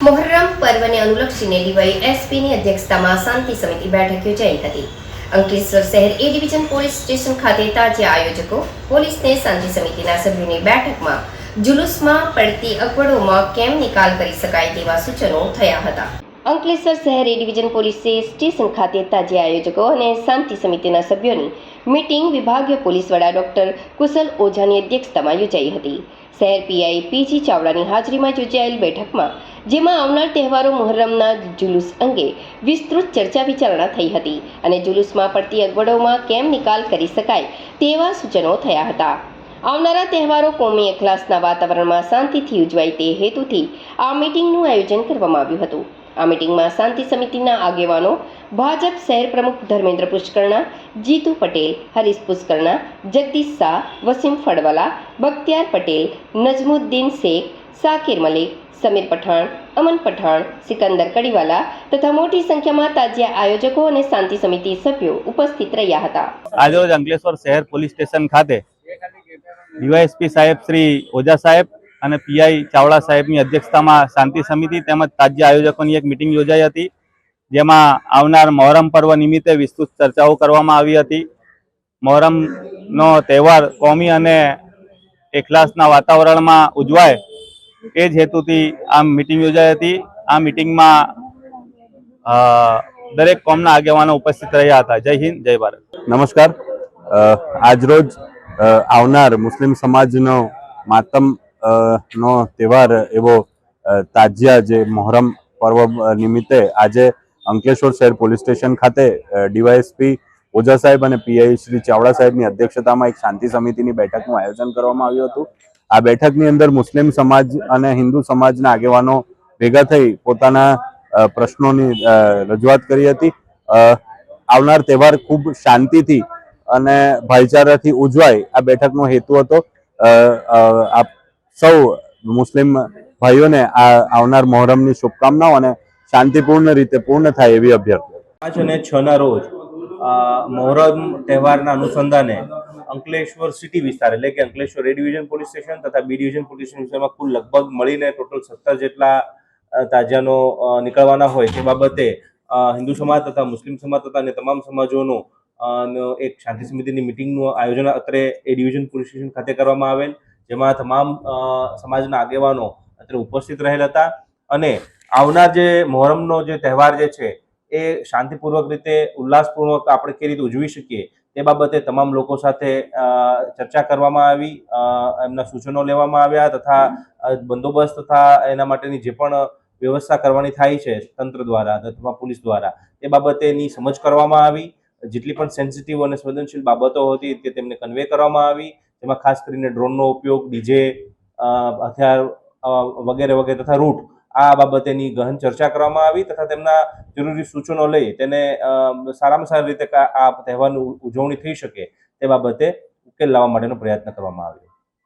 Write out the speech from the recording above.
મોહર્રમ પર્વને અનુલક્ષીને ડીવાય એસપીની અધ્યક્ષતામાં શાંતિ સમિતિ બેઠક યોજાઈ હતી. અંકલેશ્વર શહેર એ ડિવિઝન પોલીસ સ્ટેશન ખાતે તાજા આયોજકો પોલીસને શાંતિ સમિતિના સભ્યોની બેઠકમાં જુલુસમાં પડતી અગવડોમાં કેમ નિકાલ કરી શકાય તેવા સૂચનો થયા હતા. અંકલેશ્વર શહેરી ડિવિઝન પોલીસે સ્ટેશન ખાતે તાજી આયોજકો અને શાંતિ સમિતિના સભ્યોની મીટિંગ વિભાગીય પોલીસ વડા ડોક્ટર કુશલ ઓઝાની અધ્યક્ષતામાં યોજાઈ હતી. શહેર પીઆઈ પીજી ચાવડાની હાજરીમાં યોજાયેલ બેઠકમાં, જેમાં આવનાર તહેવારો મુહર્રમના જુલુસ અંગે વિસ્તૃત ચર્ચા વિચારણા થઈ હતી અને જુલુસમાં પડતી અગવડોમાં કેમ નિકાલ કરી શકાય તેવા સૂચનો થયા હતા. આવનારા તહેવારો કોમી અખલાસના વાતાવરણમાં શાંતિથી ઉજવાય તે હેતુથી આ મીટિંગનું આયોજન કરવામાં આવ્યું હતું. આ મીટિંગમાં શાંતિ સમિતિના આગેવાનો ભાજપ શહેર પ્રમુખ ધર્મેન્દ્ર પુષ્કરણા, જીતુ પટેલ, હરીશ પુષ્કરણા, જગદીશ શાહ, વસીમ ફળવાલા, બખ્તિયાર પટેલ, નજમુદ્દીન શેખ, સાકિર મલિક, સમીર પઠાણ, અમન પઠાણ, સિકંદર કડીવાલા તથા મોટી સંખ્યામાં તાજિયા આયોજકો અને શાંતિ સમિતિ સભ્યો ઉપસ્થિત રહ્યા હતા. આજરોજ અંકલેશ્વર શહેર પોલીસ સ્ટેશન ખાતે ડીવાયએસપી સાહેબ શ્રી ઓઝા સાહેબ અને પીઆઈ ચાવડા સાહેબની અધ્યક્ષતામાં શાંતિ સમિતિ તેમજ તાજ્ય આયોજકોની એક મિટિંગ યોજાઈ હતી, જેમાં આવનાર મહોરમ પર્વ નિમિત્તે વિસ્તૃત ચર્ચાઓ કરવામાં આવી હતી. મહોરમનો તહેવાર કોમી અને એકલાસના વાતાવરણમાં ઉજવાય એ જ હેતુથી આ મિટિંગ યોજાઈ હતી. આ મિટિંગમાં દરેક કોમના આગેવાનો ઉપસ્થિત રહ્યા હતા. જય હિન્દ, જય ભારત. નમસ્કાર. આજરોજ આવનાર મુસ્લિમ સમાજનો માતમ નો તહેવાર એવો તાજિયા જે મોહરમ પર્વ નિમિત્તે આજે અંકલેશ્વર શહેર પોલીસ સ્ટેશન ખાતે ડીવાયએસપી ઓઝા સાહેબ અને પીઆઈ શ્રી ચાવડા સાહેબની અધ્યક્ષતામાં એક શાંતિ સમિતિની બેઠકનું આયોજન કરવામાં આવ્યું હતું. આ બેઠકની અંદર મુસ્લિમ સમાજ અને હિન્દુ સમાજના આગેવાનો ભેગા થઈ પોતાના પ્રશ્નોની રજૂઆત કરી હતી. આવનાર તહેવાર ખૂબ શાંતિથી અને ભાઈચારાથી ઉજવાય આ બેઠકનો હેતુ હતો. આપ સૌ મુસ્લિમ ભાઈઓને આ આવનાર મોહરમની શુભકામનાઓ અને શાંતિપૂર્ણ રીતે પૂર્ણ થાય એવી અભ્યર્થના. પાંચ અને છ ના રોજ મોહરમ તહેવારના અનુસંધાને અંકલેશ્વર સિટી વિસ્તાર એટલે કે Ankleshwar A division police station તથા બી ડિવિઝન પોલીસ સ્ટેશન વિસ્તારમાં કુલ લગભગ મળીને ટોટલ સત્તર જેટલા તાજાનો નીકળવાના હોય તે બાબતે હિન્દુ સમાજ તથા મુસ્લિમ સમાજ તથા અને તમામ સમાજોનું એક શાંતિ સમિતિની મિટિંગનું આયોજન અત્રે એ ડિવિઝન પોલીસ સ્ટેશન ખાતે કરવામાં આવેલ, જેમાં તમામ સમાજના આગેવાનો અત્રે ઉપસ્થિત રહેલ હતા. અને આવનાર જે મોહરમનો જે તહેવાર જે છે, એ શાંતિપૂર્વક રીતે, ઉલ્લાસપૂર્વક આપણે કઈ રીતે ઉજવી શકીએ, તે બાબતે તમામ લોકો સાથે ચર્ચા કરવામાં આવી એમના સૂચનો લેવામાં આવ્યા તથા બંદોબસ્ત તથા એના માટેની જે પણ વ્યવસ્થા કરવાની થાય છે તંત્ર દ્વારા અથવા પોલીસ દ્વારા, તે બાબતેની સમજ કરવામાં આવી. જેટલી પણ સેન્સિટિવ અને સંવેદનશીલ બાબતો હતી તે તેમને કન્વે કરવામાં આવી. તેમાં ખાસ કરીને ડ્રોનનો ઉપયોગ ડીજે હથિયાર વગેરે વગેરે તથા રૂટ આ બાબતેની ગહન ચર્ચા કરવામાં આવી તથા તેમના જરૂરી સૂચનો લઈ તેને સારામાં સારી રીતે આ તહેવારની ઉજવણી થઈ શકે તે બાબતે ઉકેલ લાવવા માટેનો પ્રયત્ન કરવામાં આવ્યો.